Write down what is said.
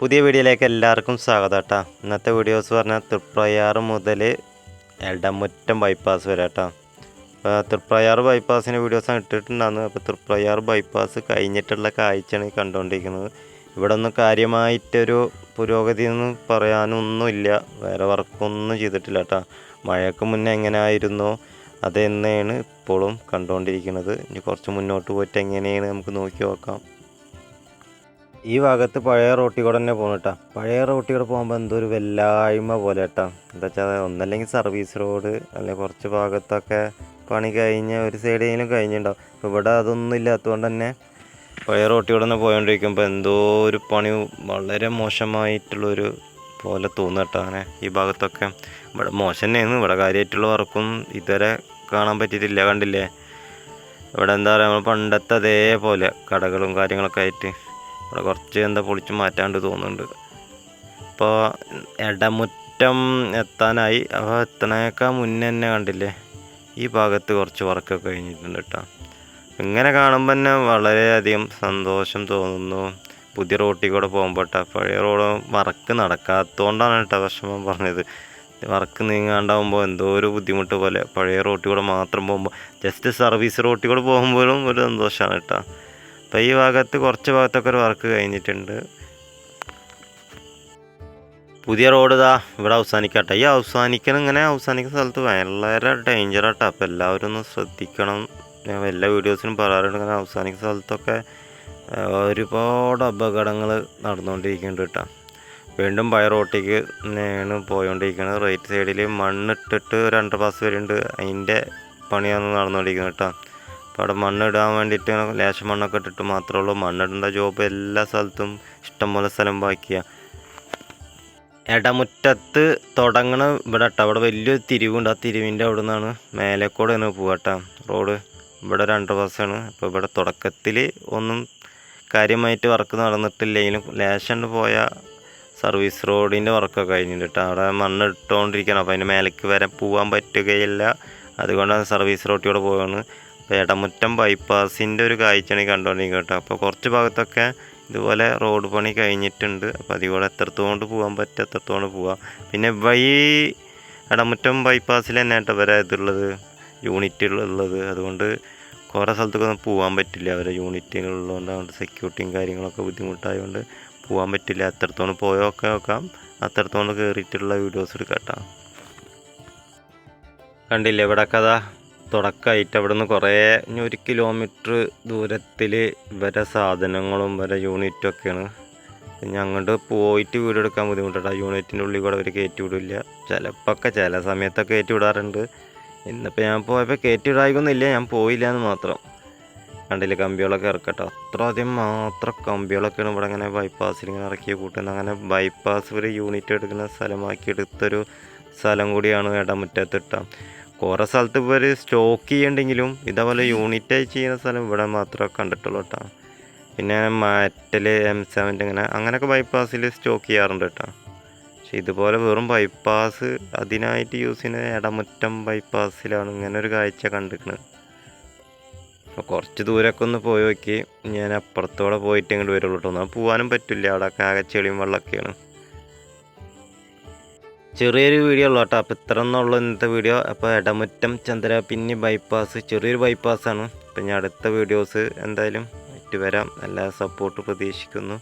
പുതിയ വീഡിയോയിലേക്ക് എല്ലാവർക്കും സ്വാഗതം കേട്ടോ ഇന്നത്തെ വീഡിയോസ് പറഞ്ഞാൽ തൃപ്രയാറ് മുതൽ എടമുറ്റം ബൈപ്പാസ് വരെ കേട്ടോ അപ്പോൾ തൃപ്രയാറ് ബൈപ്പാസിന്റെ വീഡിയോസാണ് ഇട്ടിട്ടുണ്ടായിരുന്നു. അപ്പോൾ തൃപ്രയാറ് ബൈപ്പാസ് കഴിഞ്ഞിട്ടുള്ള കാഴ്ചയാണ് കണ്ടുകൊണ്ടിരിക്കുന്നത്. ഇവിടെ ഒന്നും കാര്യമായിട്ടൊരു പുരോഗതി എന്ന് പറയാനൊന്നുമില്ല വേറെ വർക്കൊന്നും ചെയ്തിട്ടില്ല കേട്ടോ മഴയ്ക്ക് മുന്നേ എങ്ങനെ ആയിരുന്നോ അതെന്നെയാണ് ഇപ്പോഴും കണ്ടുകൊണ്ടിരിക്കുന്നത്. ഇനി കുറച്ച് മുന്നോട്ട് പോയിട്ട് എങ്ങനെയാണ്? നമുക്ക് നോക്കി നോക്കാം. ഈ ഭാഗത്ത് പഴയ റോട്ടിൽ കൂടെ തന്നെ പോകണം കേട്ടോ പഴയ റോട്ടിൽ കൂടെ പോകുമ്പോൾ എന്തോ ഒരു വെല്ലായ്മ പോലെ കേട്ടോ എന്താ വെച്ചാൽ ഒന്നല്ലെങ്കിൽ സർവീസ് റോഡ് അല്ലെങ്കിൽ കുറച്ച് ഭാഗത്തൊക്കെ പണി കഴിഞ്ഞ ഒരു സൈഡെങ്കിലും കഴിഞ്ഞിട്ടുണ്ടാവും അപ്പോൾ ഇവിടെ അതൊന്നും ഇല്ലാത്തതുകൊണ്ട് തന്നെ പഴയ റോട്ടിൽ കൂടെ തന്നെ പോയോണ്ടിരിക്കുമ്പോൾ എന്തോ ഒരു പണി വളരെ മോശമായിട്ടുള്ളൊരു പോലെ തോന്നുക കേട്ടോ അങ്ങനെ ഈ ഭാഗത്തൊക്കെ. ഇവിടെ മോശം തന്നെയാണ് ഇവിടെ കാര്യമായിട്ടുള്ള വർക്കും ഇതുവരെ കാണാൻ പറ്റിയിട്ടില്ല കണ്ടില്ലേ? ഇവിടെ എന്താ പറയുക നമ്മൾ പണ്ടത്തെ അതേപോലെ കടകളും കാര്യങ്ങളൊക്കെ ആയിട്ട്. ഇവിടെ കുറച്ച് എന്താ പൊളിച്ച് മാറ്റാണ്ട് തോന്നുന്നുണ്ട്. ഇപ്പോൾ ഇടമുറ്റം എത്താനായി. അപ്പോൾ എത്തണേക്കാൾ മുന്നേ തന്നെ കണ്ടില്ലേ? ഈ ഭാഗത്ത് കുറച്ച് വർക്കൊക്കെ കഴിഞ്ഞിട്ടുണ്ട് കേട്ടോ ഇങ്ങനെ കാണുമ്പോൾ തന്നെ വളരെയധികം സന്തോഷം തോന്നുന്നു. പുതിയ റോട്ടിൽ കൂടെ പോകുമ്പോൾ കേട്ടോ പഴയ റോഡ് വർക്ക് നടക്കാത്തതുകൊണ്ടാണ് കേട്ടോ വിഷമം പറഞ്ഞത്. വർക്ക് നീങ്ങാണ്ടാവുമ്പോൾ എന്തോ ഒരു ബുദ്ധിമുട്ട് പോലെ. പഴയ റോട്ടിൽ കൂടെ മാത്രം പോകുമ്പോൾ ജസ്റ്റ് സർവീസ് റോട്ടിൽ കൂടെ പോകുമ്പോഴും ഒരു സന്തോഷമാണ് കേട്ടോ അപ്പോൾ ഈ ഭാഗത്ത് കുറച്ച് ഭാഗത്തൊക്കെ ഒരു വർക്ക് കഴിഞ്ഞിട്ടുണ്ട്. പുതിയ റോഡ് ഇതാ ഇവിടെ അവസാനിക്കട്ടെ. ഈ അവസാനിക്കണം ഇങ്ങനെ അവസാനിക്കുന്ന സ്ഥലത്ത് വളരെ ഡേഞ്ചറാട്ടോ അപ്പോൾ എല്ലാവരും ഒന്ന് ശ്രദ്ധിക്കണം. ഞാൻ എല്ലാ വീഡിയോസിനും പറയാറുണ്ട് ഇങ്ങനെ അവസാനിക്കുന്ന സ്ഥലത്തൊക്കെ ഒരുപാട് അപകടങ്ങൾ നടന്നുകൊണ്ടിരിക്കുന്നുണ്ട് കേട്ടോ. വീണ്ടും പഴയ റോട്ടിലേക്ക് തന്നെയാണ് പോയോണ്ടിരിക്കുന്നത് റൈറ്റ് സൈഡിൽ മണ്ണിട്ടിട്ട് ഒരു അണ്ടർ പാസ് വരുന്നുണ്ട് അതിന്റെ പണിയാണ് നടന്നുകൊണ്ടിരിക്കുന്നത് കേട്ടോ. അപ്പോൾ അവിടെ മണ്ണിടാൻ വേണ്ടിയിട്ട് ലേശം മണ്ണൊക്കെ ഇട്ടിട്ട് മാത്രമേ ഉള്ളൂ. മണ്ണിടേണ്ട ജോബ് എല്ലാ സ്ഥലത്തും ഇഷ്ടംപോലെ സ്ഥലം ബാക്കിയാണ് ഇടമുറ്റത്ത് തുടങ്ങണ ഇവിടെ കേട്ടോ അവിടെ വലിയൊരു തിരിവുണ്ട്. ആ തിരിവിന്റെ അവിടെ നിന്നാണ് മേലേക്കൂടെ ആണ് പോവാട്ടോ റോഡ് ഇവിടെ ഒരു അണ്ടർ പാസ്സാണ് അപ്പോൾ ഇവിടെ തുടക്കത്തിൽ ഒന്നും കാര്യമായിട്ട് വർക്ക് നടന്നിട്ടില്ലെങ്കിലും ലേശണ്ട് പോയ സർവീസ് റോഡിന്റെ വർക്കൊക്കെ കഴിഞ്ഞിട്ട് അവിടെ മണ്ണ് ഇട്ടുകൊണ്ടിരിക്കണം അപ്പോൾ അതിന്റെ മേലേക്ക് വരെ പോകാൻ പറ്റുകയില്ല. അതുകൊണ്ടാണ് സർവീസ് റോട്ടിലൂടെ പോവാണ്. അപ്പോൾ ഇടമുറ്റം ബൈപ്പാസിന്റെ ഒരു കാഴ്ചയാണ് ഈ കണ്ടുകൊണ്ടിരിക്കുന്നത് കേട്ടോ. അപ്പോൾ കുറച്ച് ഭാഗത്തൊക്കെ ഇതുപോലെ റോഡ് പണി കഴിഞ്ഞിട്ടുണ്ട്. അപ്പോൾ അതിലൂടെ എത്രത്തോണ്ട് പോകാൻ പറ്റും എത്രത്തോണ്ട് പോവാം. പിന്നെ വഴി ഇടമുറ്റം ബൈപ്പാസിൽ തന്നെ കേട്ടോ വരെ ഇതുള്ളത് യൂണിറ്റ് ഉള്ളത്. അതുകൊണ്ട് കുറേ സ്ഥലത്തൊക്കെ പോകാൻ പറ്റില്ല. അവരെ യൂണിറ്റുകളുള്ളതുകൊണ്ട് അതുകൊണ്ട് സെക്യൂരിറ്റിയും കാര്യങ്ങളൊക്കെ ബുദ്ധിമുട്ടായതുകൊണ്ട് പോകാൻ പറ്റില്ല. അത്രത്തോണ്ട് പോയൊക്കെ നോക്കാം. അത്രത്തോണ്ട് കയറിയിട്ടുള്ള വീഡിയോസ് എടുക്കാം കേട്ടോ. കണ്ടില്ലേ ഇവിടെ കഥ തുടക്കമായിട്ട് അവിടെ നിന്ന് കുറേ ഒരു കിലോമീറ്റർ ദൂരത്തിൽ ഇവരെ സാധനങ്ങളും വരെ യൂണിറ്റും ഒക്കെയാണ്. പിന്നെ അങ്ങോട്ട് പോയിട്ട് വീട് എടുക്കാൻ ആ യൂണിറ്റിന്റെ ഉള്ളിൽ കൂടെ അവർ കയറ്റി വിടില്ല ചിലപ്പോഴൊക്കെ ചില സമയത്തൊക്കെ കയറ്റി വിടാറുണ്ട് ഇന്നിപ്പോൾ ഞാൻ പോയപ്പോൾ കയറ്റി വിടായിക്കൊന്നുമില്ല ഞാൻ പോയില്ല എന്ന് മാത്രം. കണ്ടില്ല കമ്പികളൊക്കെ ഇറക്കട്ടെ. അത്ര അധികം മാത്രം കമ്പികളൊക്കെയാണ് ഇവിടെ ഇങ്ങനെ ബൈപ്പാസിൽ ഇങ്ങനെ ഇറക്കി കൂട്ടുന്നത്. അങ്ങനെ ബൈപ്പാസ് ഒരു യൂണിറ്റ് എടുക്കുന്ന സ്ഥലമാക്കി എടുത്തൊരു സ്ഥലം കൂടിയാണ് ഇടമുറ്റത്ത് ഇട്ട. കുറേ സ്ഥലത്ത് ഇവർ സ്റ്റോക്ക് ചെയ്യണ്ടെങ്കിലും ഇതേപോലെ യൂണിറ്റായി ചെയ്യുന്ന സ്ഥലം ഇവിടെ മാത്രമേ കണ്ടിട്ടുള്ളൂ കേട്ടോ പിന്നെ മാറ്റൽ എം സെവന്റെ ഇങ്ങനെ അങ്ങനെയൊക്കെ ബൈപ്പാസിൽ സ്റ്റോക്ക് ചെയ്യാറുണ്ട് കേട്ടോ പക്ഷെ ഇതുപോലെ വെറും ബൈപ്പാസ് അതിനായിട്ട് യൂസ് ചെയ്യുന്ന ഇടമുറ്റം ബൈപ്പാസിലാണ് ഇങ്ങനെ ഒരു കാഴ്ച കണ്ടിരിക്കുന്നത് അപ്പോൾ കുറച്ച് ദൂരമൊക്കെ ഒന്ന് പോയി നോക്കി. ഞാൻ അപ്പുറത്തോടെ പോയിട്ട് ഇങ്ങോട്ട് വരുള്ളൂ കേട്ടോ പോകാനും പറ്റില്ല. അവിടെ ആകെ ചെളിയും വെള്ളമൊക്കെയാണ്. ചെറിയൊരു വീഡിയോ ഉള്ളൂ കേട്ടോ. അപ്പോൾ ഇത്ര എന്നുള്ളൂ ഇന്നത്തെ വീഡിയോ അപ്പോൾ ഇടമുറ്റം ചന്ദ്ര പിന്നെ ബൈപ്പാസ് ചെറിയൊരു ബൈപ്പാസാണ് അപ്പം ഞാൻ അടുത്ത വീഡിയോസ് എന്തായാലും ഇട്ട് വരാം. എല്ലാ സപ്പോർട്ട് പ്രതീക്ഷിക്കുന്നു.